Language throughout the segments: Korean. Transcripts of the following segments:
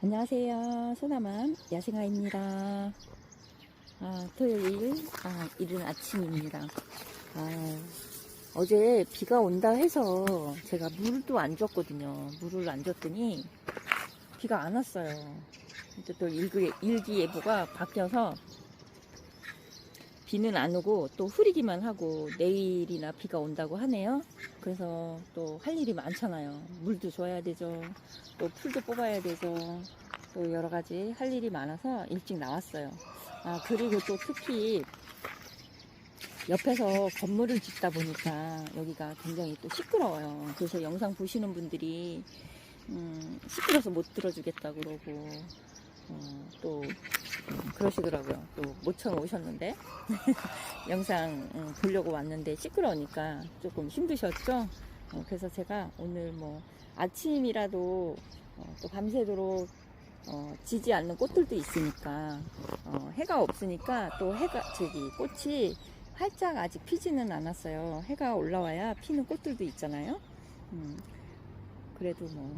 안녕하세요. 소나맘 야생아입니다. 아, 토요일, 아, 이른 아침입니다. 아, 어제 비가 온다 해서 제가 물도 안 줬거든요. 물을 안 줬더니 비가 안 왔어요. 또 일기, 일기예보가 바뀌어서 비는 안 오고 또 흐리기만 하고 내일이나 비가 온다고 하네요. 그래서 또 할 일이 많잖아요. 물도 줘야 되죠. 또 풀도 뽑아야 되죠. 또 여러 가지 할 일이 많아서 일찍 나왔어요. 아, 그리고 또 특히 옆에서 건물을 짓다 보니까 여기가 굉장히 또 시끄러워요. 그래서 영상 보시는 분들이 음, 시끄러서 못 들어주겠다 그러고 어, 또 음, 그러시더라고요. 또 모처럼 오셨는데 영상 음, 보려고 왔는데 시끄러우니까 조금 힘드셨죠? 어, 그래서 제가 오늘 뭐 아침이라도 어, 또 밤새도록 어, 지지 않는 꽃들도 있으니까 어, 해가 없으니까 또 해가 저기 꽃이 활짝 아직 피지는 않았어요. 해가 올라와야 피는 꽃들도 있잖아요. 음, 그래도 뭐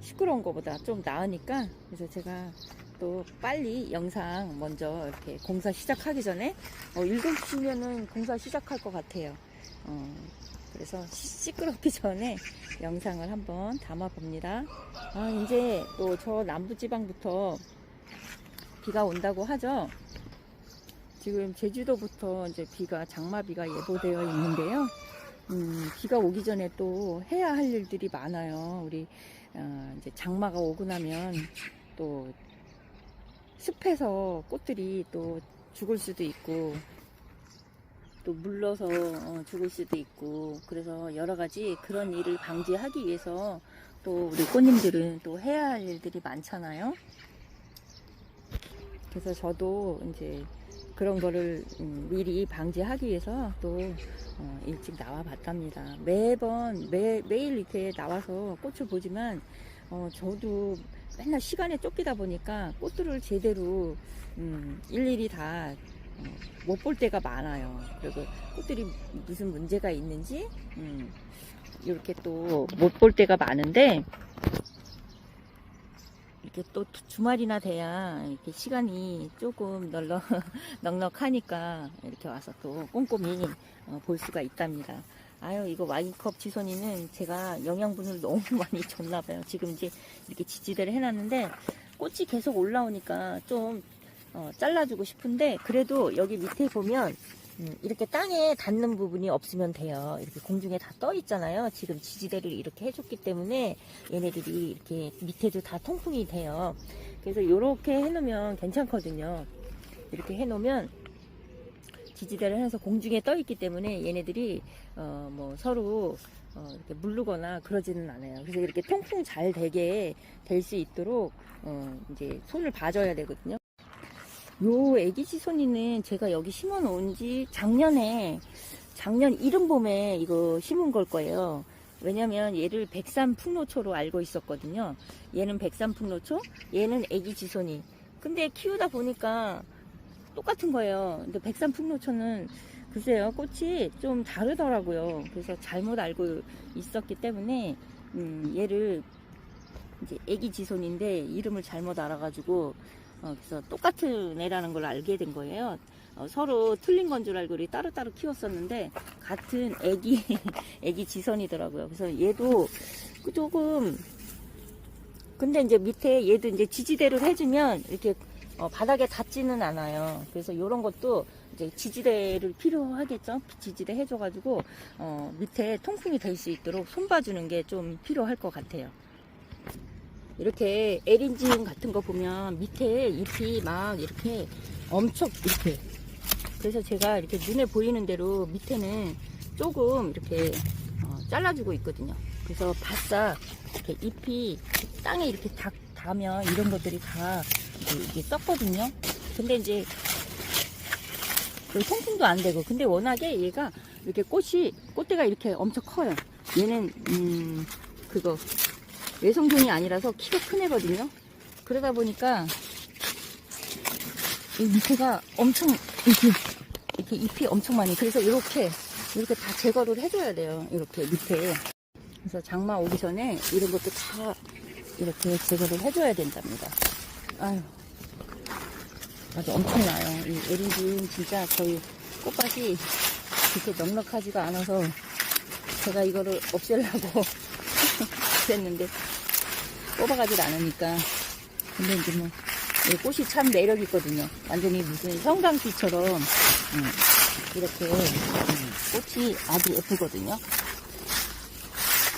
시끄러운 것보다 좀 나으니까 그래서 제가 또 빨리 영상 먼저 이렇게 공사 시작하기 전에 어, 7시면은 공사 시작할 것 같아요. 어, 그래서 시- 시끄럽기 전에 영상을 한번 담아 봅니다. 아, 이제 또 저 남부지방부터 비가 온다고 하죠. 지금 제주도부터 이제 비가 장마비가 예보되어 있는데요. 음, 비가 오기 전에 또 해야 할 일들이 많아요. 우리 어, 이제 장마가 오고 나면 또 습해서 꽃들이 또 죽을 수도 있고 또 물러서 어, 죽을 수도 있고 그래서 여러 가지 그런 일을 방지하기 위해서 또 우리 꽃님들은 또 해야 할 일들이 많잖아요. 그래서 저도 이제 그런 거를 음, 미리 방지하기 위해서 또 어, 일찍 나와 봤답니다. 매번 매, 매일 이렇게 나와서 꽃을 보지만 어, 저도 맨날 시간에 쫓기다 보니까 꽃들을 제대로 음, 일일이 다 못 볼 때가 많아요. 그리고 꽃들이 무슨 문제가 있는지 음, 이렇게 또 못 볼 때가 많은데 이렇게 또 주말이나 돼야 이렇게 시간이 조금 널널 넉넉하니까 이렇게 와서 또 꼼꼼히 어, 볼 수가 있답니다. 아유 이거 와인컵 지손이는 제가 영양분을 너무 많이 줬나 봐요. 지금 이제 이렇게 지지대를 해놨는데 꽃이 계속 올라오니까 좀 어, 잘라주고 싶은데 그래도 여기 밑에 보면 음, 이렇게 땅에 닿는 부분이 없으면 돼요. 이렇게 공중에 다 떠 있잖아요. 지금 지지대를 이렇게 해줬기 때문에 얘네들이 이렇게 밑에도 다 통풍이 돼요. 그래서 이렇게 해놓으면 괜찮거든요. 이렇게 해놓으면 지지대를 해서 공중에 떠 있기 때문에 얘네들이 어, 뭐 서로 어, 이렇게 물르거나 그러지는 않아요. 그래서 이렇게 통풍 잘 되게 될 수 있도록 어, 이제 손을 봐줘야 되거든요. 요 애기 지손이는 제가 여기 심어 놓은 지 작년에 작년 이른 봄에 이거 심은 걸 거예요. 왜냐면 얘를 백산 풍노초로 알고 있었거든요. 얘는 백산 풍노초, 얘는 애기 지손이. 근데 키우다 보니까 똑같은 거예요. 근데 백산 풍노초는 글쎄요, 꽃이 좀 다르더라고요. 그래서 잘못 알고 있었기 때문에, 음, 얘를 이제 애기 지손인데 이름을 잘못 알아가지고, 어, 그래서 똑같은 애라는 걸 알게 된 거예요. 어, 서로 틀린 건 줄 알고 우리 따로따로 키웠었는데, 같은 애기, 애기 지선이더라고요. 그래서 얘도 조금, 근데 이제 밑에 얘도 이제 지지대를 해주면 이렇게 어, 바닥에 닿지는 않아요. 그래서 이런 것도 이제 지지대를 필요하겠죠. 지지대 해줘가지고 어, 밑에 통풍이 될 수 있도록 손봐주는 게 좀 필요할 것 같아요. 이렇게 에린지움 같은 거 보면 밑에 잎이 막 이렇게 엄청 이렇게 그래서 제가 이렇게 눈에 보이는 대로 밑에는 조금 이렇게 어, 잘라주고 있거든요. 그래서 바싹 이렇게 잎이 땅에 이렇게 닿, 닿으면 이런 것들이 다 이제 이게 썩거든요. 근데 이제 그 통풍도 안 되고 근데 워낙에 얘가 이렇게 꽃이 꽃대가 이렇게 엄청 커요. 얘는 음 그거 외성종이 아니라서 키가 큰 애거든요. 그러다 보니까 이 밑에가 엄청 이렇게 이렇게 잎이 엄청 많이 그래서 이렇게 이렇게 다 제거를 해줘야 돼요. 이렇게 밑에 그래서 장마 오기 전에 이런 것도 다 이렇게 제거를 해줘야 된답니다. 아유, 아주 엄청나요. 이 에린진 진짜 거의 꽃밭이 그렇게 넉넉하지가 않아서 제가 이거를 없애려고 그랬는데 뽑아가질 않으니까 근데 이제 뭐 이 꽃이 참 매력 있거든요. 완전히 무슨 형광빛처럼 음, 이렇게 음, 꽃이 아주 예쁘거든요.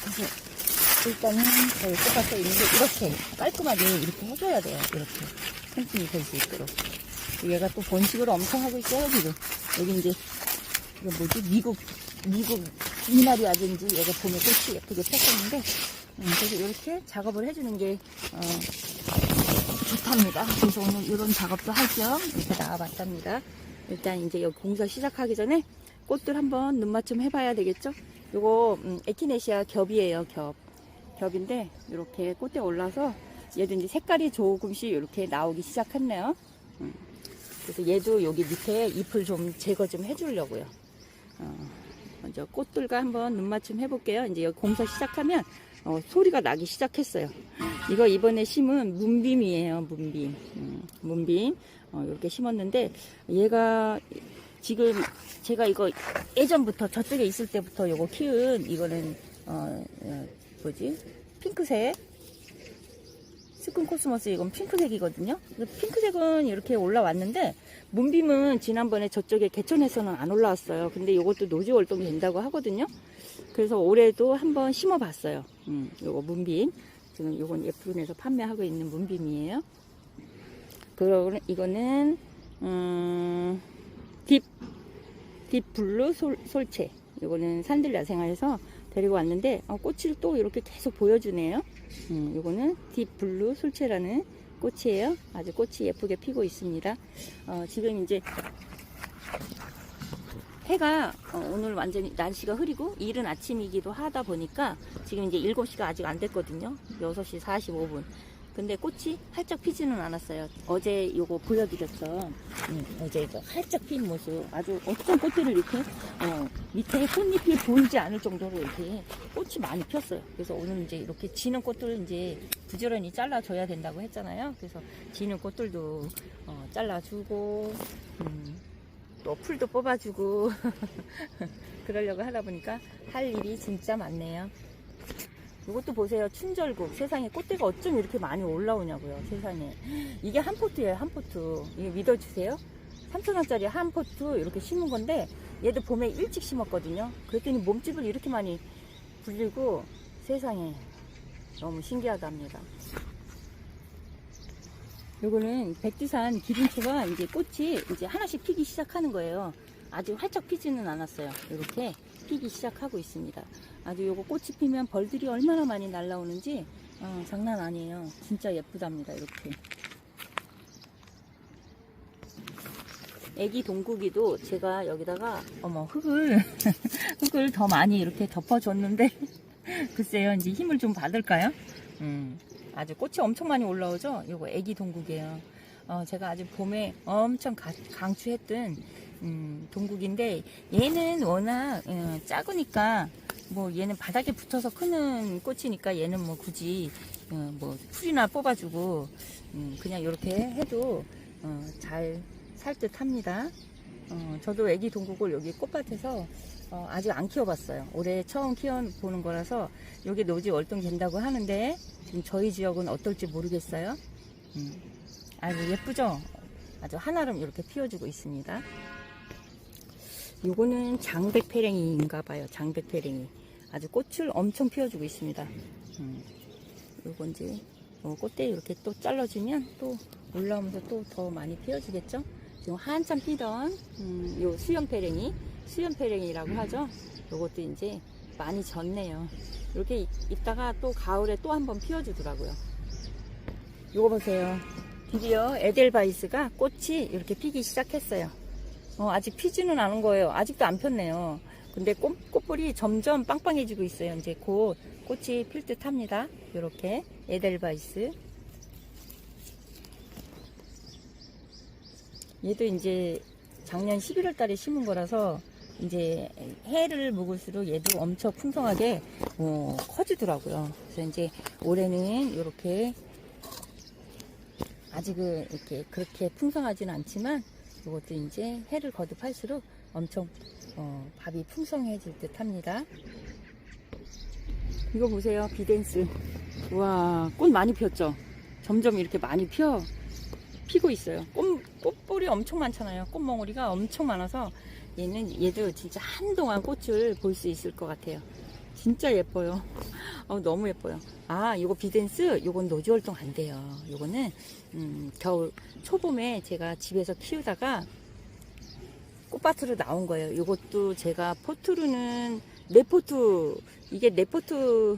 그래서 일단은 저희 꽃밭에 있는 게 이렇게 깔끔하게 이렇게 해줘야 돼요. 이렇게 통풍이 될 수 있도록. 얘가 또 번식을 엄청 하고 있어요 지금. 여기 이제 이거 뭐지 미국 미국 이날이 아진지 얘가 봄에 꽃이 예쁘게 폈었는데 음, 그래서 이렇게 작업을 해주는 게 어, 좋답니다. 그래서 오늘 이런 작업도 할 겸 이렇게 나와봤답니다. 일단 이제 여기 공사 시작하기 전에 꽃들 한번 눈 맞춤 해봐야 되겠죠? 요거 음, 에키네시아 겹이에요 겹 겹인데 이렇게 꽃대 올라서 얘도 이제 색깔이 조금씩 이렇게 나오기 시작했네요. 음, 그래서 얘도 여기 밑에 잎을 좀 제거 좀 해주려고요. 어, 먼저 꽃들과 한번 눈 맞춤 해볼게요. 이제 여기 공사 시작하면 어, 소리가 나기 시작했어요. 이거 이번에 심은 문빔이에요. 문빔. 음, 문빔. 어, 이렇게 심었는데 얘가 지금 제가 이거 예전부터 저쪽에 있을 때부터 이거 키운 이거는 어, 어, 뭐지 핑크색 스킨 코스모스 이건 핑크색이거든요. 핑크색은 이렇게 올라왔는데 문빔은 지난번에 저쪽에 개천에서는 안 올라왔어요. 근데 이것도 노지 월동이 된다고 하거든요. 그래서 올해도 한번 심어봤어요. 음, 요거 문빔. 지금 요건 예쁘게에서 판매하고 있는 문빔이에요. 그리고 이거는 음, 딥, 딥 블루 솔, 솔채. 요거는 산들 야생화에서 데리고 왔는데 어, 꽃을 또 이렇게 계속 보여주네요. 음, 요거는 딥 블루 솔채라는 꽃이에요. 아주 꽃이 예쁘게 피고 있습니다. 어, 지금 이제 해가 어, 오늘 완전히 날씨가 흐리고 이른 아침이기도 하다 보니까 지금 이제 7시가 아직 안 됐거든요. 6시 45분. 근데 꽃이 활짝 피지는 않았어요. 어제 요거 보여드렸죠. 음, 어제 이거 활짝 핀 모습. 아주 어떤 꽃들을 이렇게 어, 밑에 꽃잎이 보이지 않을 정도로 이렇게 꽃이 많이 폈어요. 그래서 오늘 이제 이렇게 지는 꽃들을 이제 부지런히 잘라줘야 된다고 했잖아요. 그래서 지는 꽃들도 어, 잘라주고 음, 또 풀도 뽑아주고 그러려고 하다 보니까 할 일이 진짜 많네요. 이것도 보세요. 춘절국. 세상에 꽃대가 어쩜 이렇게 많이 올라오냐고요. 세상에. 이게 한 포트예요. 한 포트. 이거 믿어주세요. 3천원짜리 한 포트 이렇게 심은 건데 얘도 봄에 일찍 심었거든요. 그랬더니 몸집을 이렇게 많이 불리고 세상에 너무 신기하답니다. 요거는 백두산 기린초가 이제 꽃이 이제 하나씩 피기 시작하는 거예요. 아직 활짝 피지는 않았어요. 이렇게 피기 시작하고 있습니다. 아주 요거 꽃이 피면 벌들이 얼마나 많이 날라오는지 어, 장난 아니에요. 진짜 예쁘답니다. 이렇게. 애기 동국이도 제가 여기다가 어머 흙을 흙을 더 많이 이렇게 덮어줬는데 글쎄요 이제 힘을 좀 받을까요? 음, 아주 꽃이 엄청 많이 올라오죠. 요거 애기 동국이에요. 어, 제가 아주 봄에 엄청 가- 강추했던 음, 동국인데 얘는 워낙 어, 작으니까 뭐 얘는 바닥에 붙어서 크는 꽃이니까 얘는 뭐 굳이 어, 뭐 풀이나 뽑아주고 음, 그냥 이렇게 해도 어, 잘살 듯 합니다. 어, 저도 애기 동국을 여기 꽃밭에서 어, 아직 안 키워봤어요. 올해 처음 키워보는 거라서 여기 노지 월동 된다고 하는데 지금 저희 지역은 어떨지 모르겠어요. 음, 아주 예쁘죠? 아주 한아름 이렇게 피워주고 있습니다. 요거는 장백패랭이인가 봐요. 장백패랭이. 아주 꽃을 엄청 피워주고 있습니다. 음, 요거 이제 요 꽃대 이렇게 또 잘라주면 또 올라오면서 또 더 많이 피워주겠죠? 지금 한참 피던 음, 요 수염패랭이, 수염패랭이라고 하죠? 요것도 이제 많이 졌네요. 이렇게 있- 있다가 또 가을에 또 한 번 피워주더라고요. 요거 보세요. 드디어 에델바이스가 꽃이 이렇게 피기 시작했어요. 어, 아직 피지는 않은 거예요. 아직도 안 폈네요. 근데 꽃, 꽃볼이 점점 빵빵해지고 있어요. 이제 곧 꽃이 필 듯 합니다. 이렇게 에델바이스. 얘도 이제 작년 11월 달에 심은 거라서 이제 해를 묵을수록 얘도 엄청 풍성하게 어, 커지더라고요. 그래서 이제 올해는 이렇게 아직은 이렇게 그렇게 풍성하지는 않지만 이것도 이제 해를 거듭할수록 엄청 어, 밥이 풍성해질 듯 합니다. 이거 보세요. 비덴스. 와, 꽃 많이 피었죠? 점점 이렇게 많이 피어, 피고 있어요. 꽃, 꽃볼이 엄청 많잖아요. 꽃몽우리가 엄청 많아서 얘는, 얘도 진짜 한동안 꽃을 볼 수 있을 것 같아요. 진짜 예뻐요. 어, 너무 예뻐요. 아, 요거 비덴스, 요건 노지 활동 안 돼요. 요거는, 음, 겨울, 초봄에 제가 집에서 키우다가 꽃밭으로 나온 거예요. 요것도 제가 포트루는 네 포트, 이게 네 포트,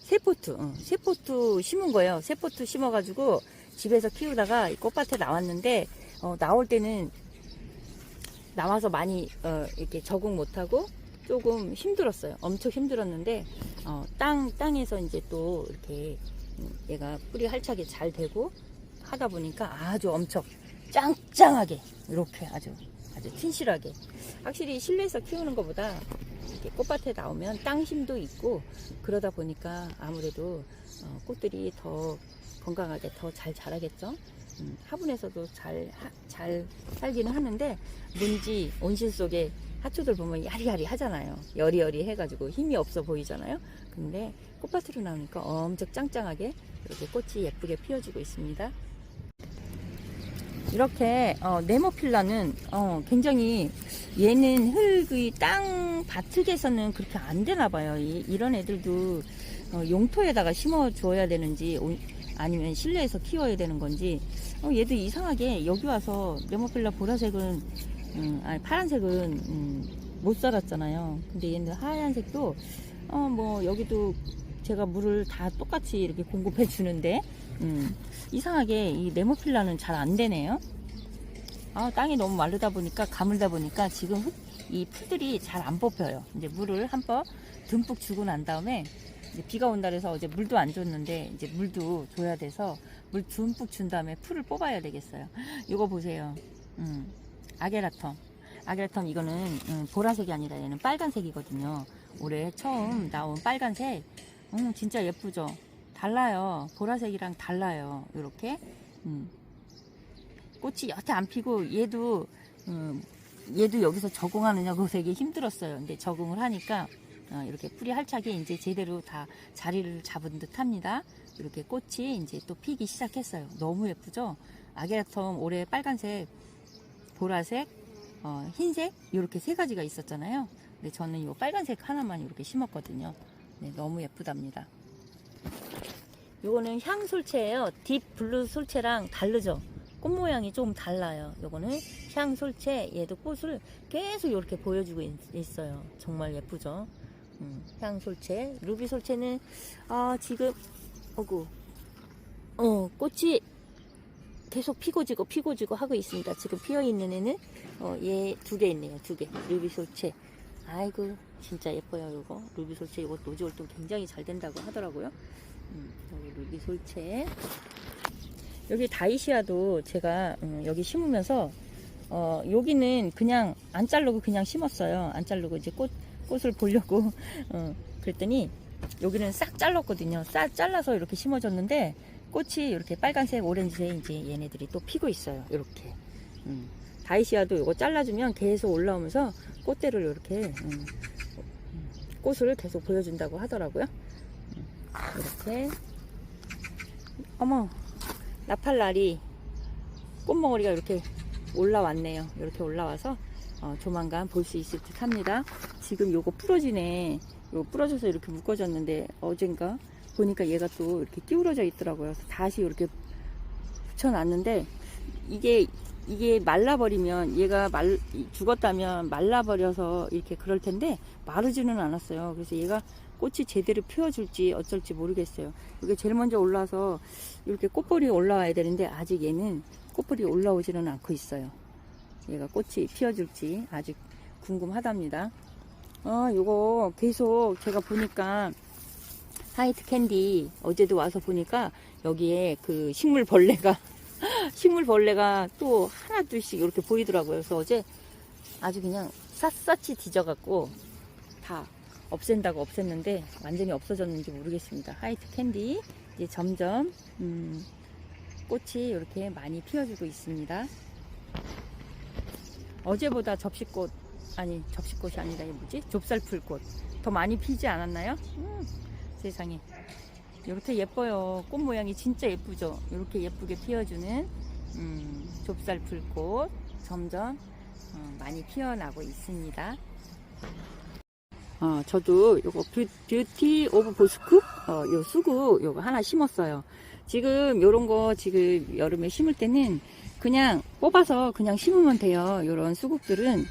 세 포트, 어, 세 포트 심은 거예요. 세 포트 심어가지고 집에서 키우다가 이 꽃밭에 나왔는데, 어, 나올 때는 나와서 많이, 어, 이렇게 적응 못하고 조금 힘들었어요. 엄청 힘들었는데, 어, 땅, 땅에서 이제 또 이렇게 음, 얘가 뿌리 활착이 잘 되고 하다 보니까 아주 엄청 짱짱하게 이렇게 아주 아주 튼실하게 확실히 실내에서 키우는 것보다 이렇게 꽃밭에 나오면 땅 힘도 있고 그러다 보니까 아무래도 어, 꽃들이 더 건강하게 더 잘 자라겠죠. 음, 화분에서도 잘, 하- 잘 살기는 하는데 문지 온실 속에 하초들 보면 야리야리 하잖아요. 여리여리 해가지고 힘이 없어 보이잖아요. 근데 꽃밭으로 나오니까 엄청 짱짱하게 이렇게 꽃이 예쁘게 피어주고 있습니다. 이렇게 어, 네모필라는 어, 굉장히 얘는 흙의 땅 밭흙에서는 그렇게 안 되나 봐요. 이, 이런 애들도 어, 용토에다가 심어 주어야 되는지 오- 아니면 실내에서 키워야 되는 건지 어, 얘도 이상하게 여기 와서 네모필라 보라색은 음, 아니 파란색은 음, 못 살았잖아요. 근데 얘는 하얀색도 어, 뭐 여기도 제가 물을 다 똑같이 이렇게 공급해 주는데 음, 이상하게 이 네모필라는 잘 안 되네요. 아, 땅이 너무 마르다 보니까 가물다 보니까 지금 흙, 이 풀들이 잘 안 뽑혀요. 이제 물을 한번 듬뿍 주고 난 다음에 비가 온다 그래서 어제 물도 안 줬는데 이제 물도 줘야 돼서 물 듬뿍 준 다음에 풀을 뽑아야 되겠어요. 이거 보세요. 음, 아게라텀. 아게라텀 이거는 음, 보라색이 아니라 얘는 빨간색이거든요. 올해 처음 나온 빨간색. 음, 진짜 예쁘죠? 달라요. 보라색이랑 달라요. 이렇게. 음. 꽃이 여태 안 피고 얘도 음, 얘도 여기서 적응하느냐고 되게 힘들었어요. 근데 적응을 하니까 어, 이렇게 뿌리 활착이 이제 제대로 다 자리를 잡은 듯 합니다. 이렇게 꽃이 이제 또 피기 시작했어요. 너무 예쁘죠? 아게라텀 올해 빨간색, 보라색, 어, 흰색 이렇게 세 가지가 있었잖아요. 근데 저는 이 빨간색 하나만 이렇게 심었거든요. 네, 너무 예쁘답니다. 요거는 향솔채예요. 딥 블루 솔채랑 다르죠? 꽃 모양이 좀 달라요. 요거는 향솔채, 얘도 꽃을 계속 이렇게 보여주고 있, 어요 정말 예쁘죠? 음, 향솔채, 루비 솔채는 아 지금 어구 어 꽃이 계속 피고 지고 피고 지고 하고 있습니다. 지금 피어 있는 애는 어, 얘 두 개 있네요. 두 개. 루비 솔채. 아이고 진짜 예뻐요. 요거 루비 솔채 이거 노지 활동 굉장히 잘 된다고 하더라고요. 음, 여기 루비 솔채. 여기 다이시아도 제가 음, 여기 심으면서 어, 여기는 그냥 안 자르고 그냥 심었어요. 안 자르고 이제 꽃 꽃을 보려고 어, 그랬더니 여기는 싹 잘랐거든요. 싹 잘라서 이렇게 심어줬는데 꽃이 이렇게 빨간색, 오렌지색 이제 얘네들이 또 피고 있어요. 이렇게. 음. 다이시아도 이거 잘라주면 계속 올라오면서 꽃대를 이렇게 음, 음, 꽃을 계속 보여준다고 하더라고요. 음, 이렇게. 어머, 나팔날이 꽃몽우리가 이렇게 올라왔네요. 이렇게 올라와서 어, 조만간 볼 수 있을 듯 합니다. 지금 요거 부러지네. 요거 부러져서 이렇게 묶어졌는데 어젠가 보니까 얘가 또 이렇게 끼우러져 있더라고요. 다시 이렇게 붙여놨는데 이게 이게 말라버리면 얘가 말 죽었다면 말라버려서 이렇게 그럴 텐데 마르지는 않았어요. 그래서 얘가 꽃이 제대로 피워줄지 어쩔지 모르겠어요. 이게 제일 먼저 올라와서 이렇게 꽃볼이 올라와야 되는데 아직 얘는 꽃볼이 올라오지는 않고 있어요. 얘가 꽃이 피워줄지 아직 궁금하답니다. 아, 요거 계속 제가 보니까 화이트 캔디 어제도 와서 보니까 여기에 그 식물 벌레가 식물 벌레가 또 하나 둘씩 이렇게 보이더라고요. 그래서 어제 아주 그냥 샅샅이 뒤져갖고 다 없앤다고 없앴는데 완전히 없어졌는지 모르겠습니다. 화이트 캔디 이제 점점 음, 꽃이 이렇게 많이 피어주고 있습니다. 어제보다 접시꽃 아니 접시꽃이 아니라 이게 뭐지? 좁쌀풀꽃 더 많이 피지 않았나요? 음, 세상에 이렇게 예뻐요. 꽃 모양이 진짜 예쁘죠? 이렇게 예쁘게 피어주는 음, 좁쌀 풀꽃 점점 어, 많이 피어나고 있습니다. 어, 저도 요거 뷰, 뷰티 오브 보스크 어, 요 수국 요거 하나 심었어요. 지금 요런 거 지금 여름에 심을 때는 그냥 뽑아서 그냥 심으면 돼요. 요런 수국들은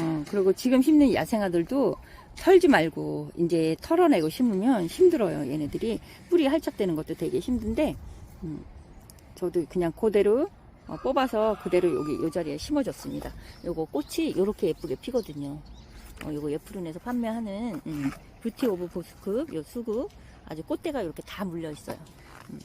어, 그리고 지금 심는 야생아들도 털지 말고 이제 털어내고 심으면 힘들어요. 얘네들이 뿌리 할착되는 것도 되게 힘든데 음, 저도 그냥 그대로 어, 뽑아서 그대로 여기 요 자리에 심어줬습니다. 요거 꽃이 요렇게 예쁘게 피거든요. 어, 요거 예프룬에서 판매하는 음, 뷰티 오브 보스크 요 수국 아주 꽃대가 이렇게 다 물려 있어요. 음,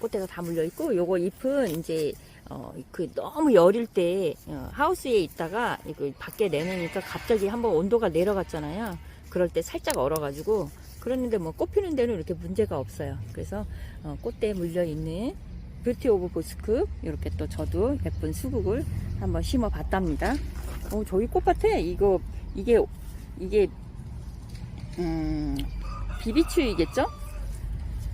꽃대가 다 물려 있고 요거 잎은 이제 어, 그 너무 여릴 때 어, 하우스에 있다가 이거 밖에 내놓으니까 갑자기 한번 온도가 내려갔잖아요. 그럴 때 살짝 얼어가지고 그랬는데 뭐 꽃 피는 데는 이렇게 문제가 없어요. 그래서 어, 꽃대에 물려 있는 뷰티 오브 보스크 이렇게 또 저도 예쁜 수국을 한번 심어 봤답니다. 어, 저희 꽃밭에 이거 이게 이게 음, 비비추이겠죠?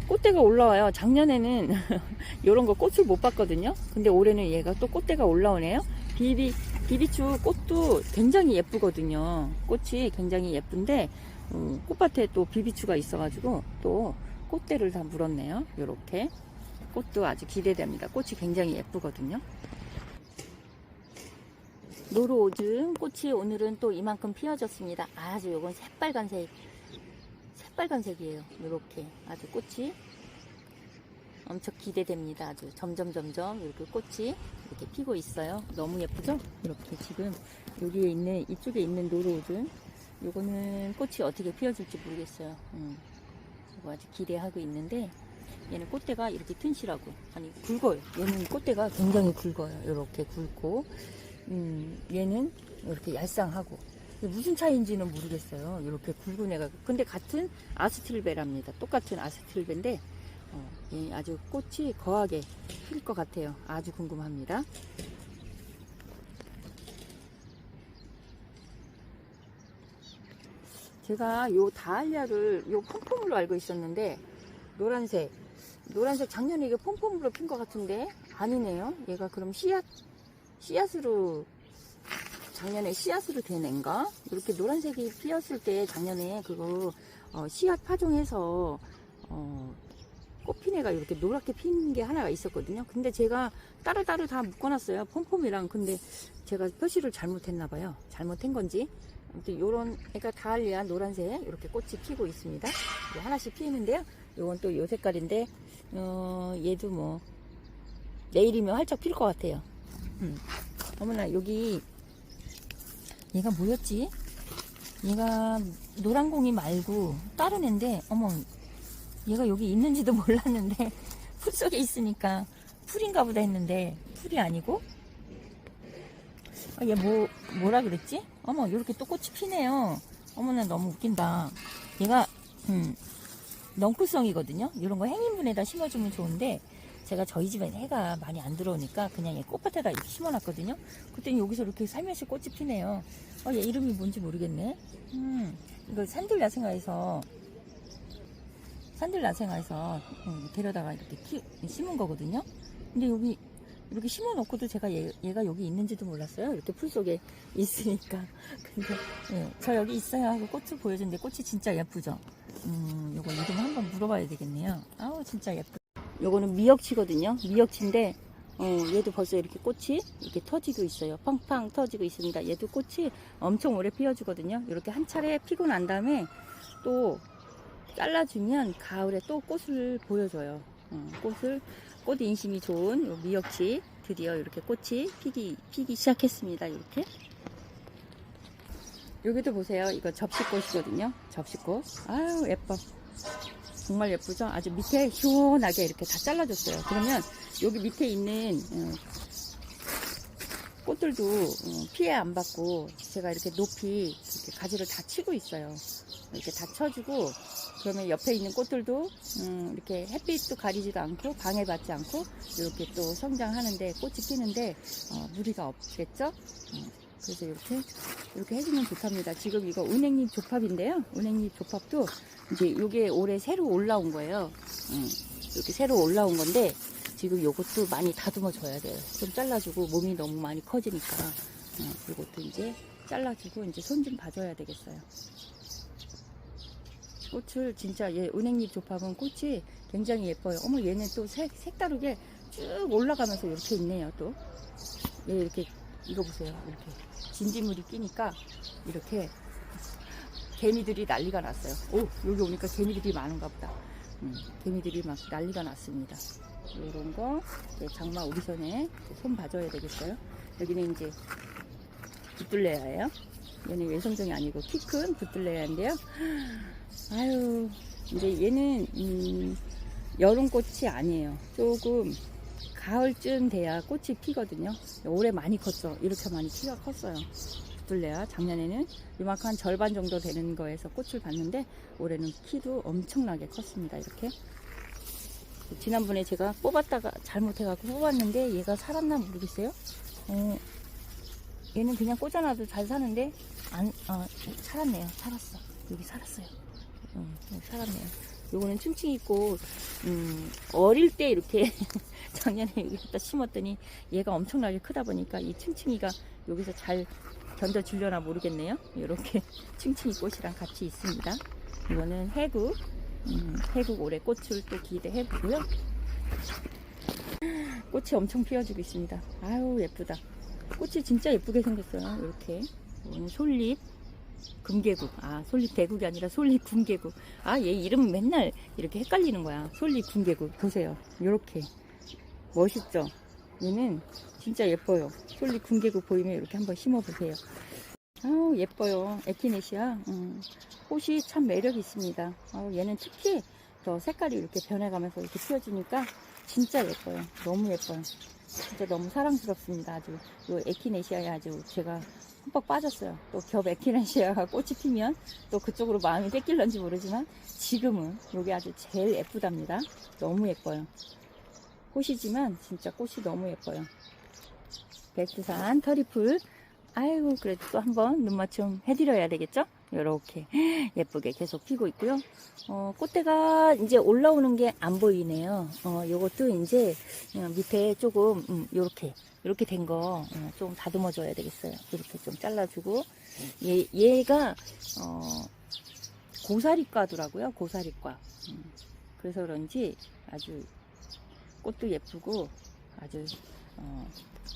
꽃대가 올라와요. 작년에는 이런 거 꽃을 못 봤거든요. 근데 올해는 얘가 또 꽃대가 올라오네요. 비비 비비추 꽃도 굉장히 예쁘거든요. 꽃이 굉장히 예쁜데 음, 꽃밭에 또 비비추가 있어가지고 또 꽃대를 다 물었네요. 요렇게 꽃도 아주 기대됩니다. 꽃이 굉장히 예쁘거든요. 노루오줌 꽃이 오늘은 또 이만큼 피어졌습니다. 아주 요건 새빨간색, 새빨간색이에요. 요렇게 아주 꽃이 엄청 기대됩니다. 아주 점점 점점 이렇게 꽃이 이렇게 피고 있어요. 너무 예쁘죠? 이렇게 지금 여기에 있는 이쪽에 있는 노루오줌 요거는 꽃이 어떻게 피어줄지 모르겠어요. 음, 이거 아주 기대하고 있는데 얘는 꽃대가 이렇게 튼실하고 아니 굵어요. 얘는 꽃대가 굉장히 굵어요. 이렇게 굵고 음, 얘는 이렇게 얄쌍하고 무슨 차이인지는 모르겠어요. 이렇게 굵은 애가 근데 같은 아스틸베랍니다. 똑같은 아스틸베인데 어, 얘 아주 꽃이 거하게 필 것 같아요. 아주 궁금합니다. 제가 요 다알리아를 요 폼폼으로 알고 있었는데 노란색 노란색 작년에 이게 폼폼으로 핀 것 같은데 아니네요. 얘가 그럼 씨앗 씨앗으로 작년에 씨앗으로 된 앤가? 이렇게 노란색이 피었을 때 작년에 그거 어, 씨앗 파종해서 어, 꽃핀 애가 이렇게 노랗게 핀게 하나가 있었거든요. 근데 제가 따로따로 다 묶어놨어요. 폼폼이랑. 근데 제가 표시를 잘못했나 봐요. 잘못한 건지. 아무튼 요런 애가 다알리아 노란색 이렇게 꽃이 피고 있습니다. 하나씩 피는데요. 요건 또 요 색깔인데 어, 얘도 뭐 내일이면 활짝 필 것 같아요. 음. 어머나 여기 얘가 뭐였지? 얘가 노란공이 말고 다른 애인데 어머 얘가 여기 있는지도 몰랐는데 풀 속에 있으니까 풀인가 보다 했는데 풀이 아니고 아, 얘 뭐, 뭐라 그랬지? 어머 이렇게 또 꽃이 피네요 어머나 너무 웃긴다 얘가 음, 넝쿨성이거든요 이런 거 행인분에다 심어주면 좋은데 제가 저희 집에 해가 많이 안 들어오니까 그냥 얘 꽃밭에다 이렇게 심어놨거든요. 그랬더니 여기서 이렇게 살며시 꽃이 피네요. 어, 얘 이름이 뭔지 모르겠네. 음, 이거 산들 야생화에서 산들 야생화에서 음, 데려다가 이렇게 키, 심은 거거든요. 근데 여기 이렇게 심어 놓고도 제가 얘, 얘가 여기 있는지도 몰랐어요. 이렇게 풀 속에 있으니까. 근데 예, 저 여기 있어요 하고 꽃을 보여줬는데 꽃이 진짜 예쁘죠. 음, 요거 이름 한번 물어봐야 되겠네요. 아우 진짜 예쁘. 요거는 미역치거든요. 미역치인데 어, 얘도 벌써 이렇게 꽃이 이렇게 터지고 있어요. 팡팡 터지고 있습니다. 얘도 꽃이 엄청 오래 피어주거든요. 이렇게 한 차례 피고 난 다음에 또 잘라주면 가을에 또 꽃을 보여줘요. 어, 꽃을 꽃 인심이 좋은 요 미역치 드디어 이렇게 꽃이 피기 피기 시작했습니다. 이렇게 여기도 보세요. 이거 접시꽃이거든요. 접시꽃. 아유 예뻐. 정말 예쁘죠? 아주 밑에 시원하게 이렇게 다 잘라줬어요. 그러면 여기 밑에 있는 어, 꽃들도 어, 피해 안 받고 제가 이렇게 높이 이렇게 가지를 다 치고 있어요. 이렇게 다 쳐주고 그러면 옆에 있는 꽃들도 음, 이렇게 햇빛도 가리지도 않고 방해받지 않고 이렇게 또 성장하는데 꽃이 피는데 어, 무리가 없겠죠? 어, 그래서 이렇게 이렇게 해주면 좋답니다. 지금 이거 은행잎 조팝인데요. 은행잎 조팝도 이제 이게 올해 새로 올라온 거예요. 음, 이렇게 새로 올라온 건데 지금 요것도 많이 다듬어 줘야 돼요. 좀 잘라주고 몸이 너무 많이 커지니까 어, 요것도 이제 잘라주고 이제 손 좀 봐줘야 되겠어요. 꽃을 진짜 얘 은행잎 조팝은 꽃이 굉장히 예뻐요. 어머 얘는 또 색, 색다르게 쭉 올라가면서 이렇게 있네요. 또 얘 이렇게 이거 보세요. 이렇게 진지물이 끼니까 이렇게 개미들이 난리가 났어요. 오 여기 오니까 개미들이 많은가 보다. 음, 개미들이 막 난리가 났습니다. 이런 거 장마 오기 전에 손 봐줘야 되겠어요. 여기는 이제 붙들레야예요. 얘는 외성종이 아니고 키 큰 붙들레야인데요. 아유 이제 얘는 음, 여름꽃이 아니에요. 조금 가을쯤 돼야 꽃이 피거든요. 올해 많이 컸어. 이렇게 많이 키가 컸어요. 붙들레야 작년에는 요만큼 한 절반 정도 되는 거에서 꽃을 봤는데 올해는 키도 엄청나게 컸습니다. 이렇게 지난번에 제가 뽑았다가 잘못해갖고 뽑았는데 얘가 살았나 모르겠어요. 어, 얘는 그냥 꽂아놔도 잘 사는데 안 어, 살았네요. 살았어. 여기 살았어요. 어, 여기 살았네요. 요거는 층층이 있고 음, 어릴 때 이렇게 작년에 여기다 심었더니 얘가 엄청나게 크다 보니까 이 층층이가 여기서 잘 견뎌주려나 모르겠네요. 이렇게 층층이 꽃이랑 같이 있습니다. 이거는 해국 음, 해국 올해 꽃을 또 기대해 보고요. 꽃이 엄청 피어주고 있습니다. 아유 예쁘다. 꽃이 진짜 예쁘게 생겼어요. 이렇게 이거는 솔잎 금계국. 아 솔잎 대국이 아니라 솔잎 금계국. 아 얘 이름 맨날 이렇게 헷갈리는 거야. 솔잎 금계국 보세요. 이렇게 멋있죠. 얘는 진짜 예뻐요. 솔잎 금계국 보이면 이렇게 한번 심어보세요. 아우 예뻐요. 에키네시아. 음, 꽃이 참 매력이 있습니다. 아우, 얘는 특히 더 색깔이 이렇게 변해가면서 이렇게 피어주니까 진짜 예뻐요. 너무 예뻐요. 진짜 너무 사랑스럽습니다. 아주 요 에키네시아에 아주 제가 흠뻑 빠졌어요. 또 겹 에키네시아가 꽃이 피면 또 그쪽으로 마음이 뺏길런지 모르지만 지금은 요게 아주 제일 예쁘답니다. 너무 예뻐요. 꽃이지만 진짜 꽃이 너무 예뻐요. 백두산 터리풀 아이고 그래도 또 한번 눈맞춤 해드려야 되겠죠? 이렇게 예쁘게 계속 피고 있고요. 어, 꽃대가 이제 올라오는 게 안 보이네요. 어, 요것도 이제 그냥 밑에 조금 음, 요렇게 이렇게 된 거 좀 다듬어 줘야 되겠어요. 이렇게 좀 잘라주고 얘, 얘가 어, 고사리과더라고요. 고사리과. 음, 그래서 그런지 아주 꽃도 예쁘고 아주 어,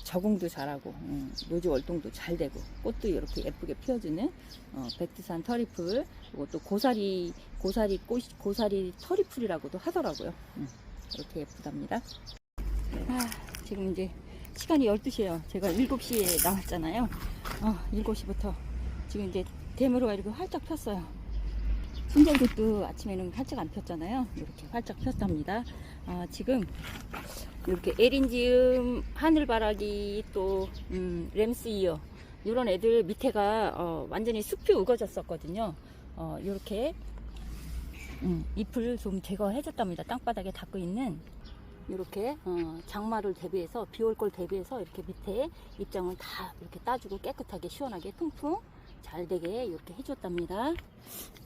적응도 잘하고 음, 노지 월동도 잘 되고 꽃도 이렇게 예쁘게 피워주는 어, 백두산 터리풀 이것도 고사리 고사리 꽃 고사리 터리풀이라고도 하더라고요. 음, 이렇게 예쁘답니다. 아, 지금 이제 시간이 12시예요. 제가 7시에 나왔잖아요. 어, 7시부터 지금 이제 대무로가 이렇게 활짝 폈어요. 순절꽃도 아침에는 활짝 안 폈잖아요. 이렇게 활짝 폈답니다. 아, 지금 이렇게 에린지움, 하늘바라기, 또 음, 램스이어 이런 애들 밑에가 어, 완전히 숲이 우거졌었거든요. 어, 이렇게 음, 잎을 좀 제거해줬답니다. 땅바닥에 닿고 있는 이렇게 어, 장마를 대비해서 비 올 걸 대비해서 이렇게 밑에 입장을 다 이렇게 따주고 깨끗하게 시원하게 통풍 잘 되게 이렇게 해줬답니다.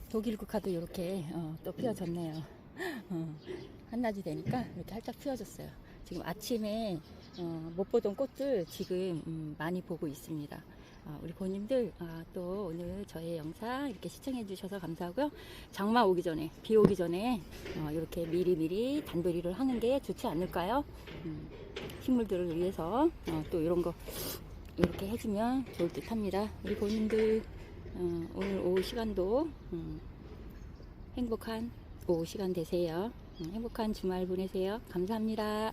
독일 국화도 이렇게 어, 또 피어졌네요. 어, 한낮이 되니까 이렇게 활짝 피어졌어요. 지금 아침에 어, 못 보던 꽃들 지금 음, 많이 보고 있습니다. 어, 우리 고님들 아, 또 오늘 저의 영상 이렇게 시청해 주셔서 감사하고요. 장마 오기 전에 비 오기 전에 어, 이렇게 미리미리 단도리를 하는 게 좋지 않을까요? 음, 식물들을 위해서 어, 또 이런 거 이렇게 해주면 좋을 듯 합니다. 우리 고님들 어, 오늘 오후 시간도 음, 행복한 오후 시간 되세요. 음, 행복한 주말 보내세요. 감사합니다.